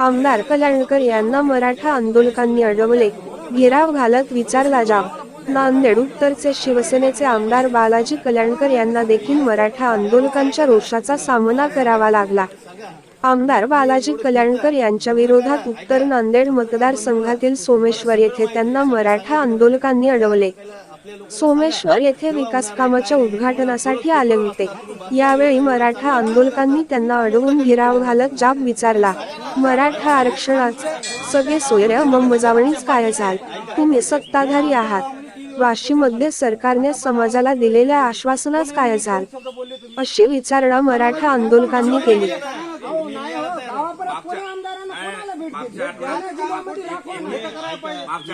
आमदार कल्याणकर यांना मराठा आंदोलकांनी अडवले. घेराव घालत विचारला जाव नांदेड उत्तरचे शिवसेनेचे आमदार बालाजी कल्याणकर यांना देखील मराठा आंदोलकांच्या रोषाचा सामना करावा लागला. आमदार बालाजी कल्याणकर यांच्या विरोधात उत्तर नांदेड मतदारसंघातील सोमेश्वर येथे त्यांना मराठा आंदोलकांनी अडवले. सोमेश्वर येथे विकास कामाच्या उद्घाटनासाठी आले होते. यावेळी मराठा आंदोलकांनी त्यांना अडवून घेराव घालत जाब विचारला. मराठा आरक्षणात सगळे सोयरे अंमलबजावणीच काय झाल तुम्ही सत्ताधारी आहात. वाशीमध्ये सरकारने समाजाला दिलेल्या आश्वासनाच काय झाल अशी विचारणा मराठा आंदोलकांनी केली. मागच्या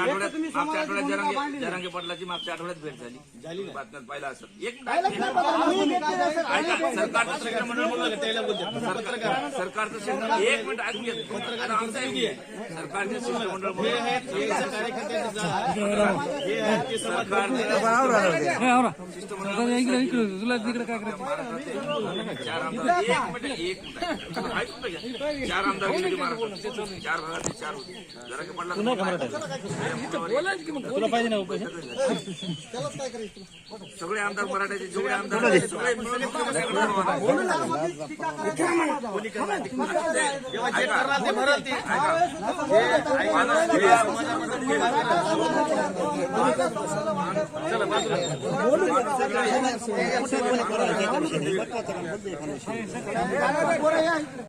आठवड्यात मागच्या आठवड्यात भूमिका जरांगे मांडली. जरांगे पाटलाची मागच्या आठवड्यात भेट झाली. झाली बातम्यात पाहिलं असत एक. सरकारचं शिष्टमंडळ सरकारचं शिष्टमंडळ एक मिनिट ऐकून घेत आमचं. सरकारचे शिष्टमंडळ चार आमदार एक मिनिट एक मिनिट. ऐकून तर घ्या. चार आमदार गेले महाराष्ट्रात चार भागातले चार होते जरांगे पाटला सगळे आमदार मराठ्याचे जेवढे आमदार होते, सगळे मिळून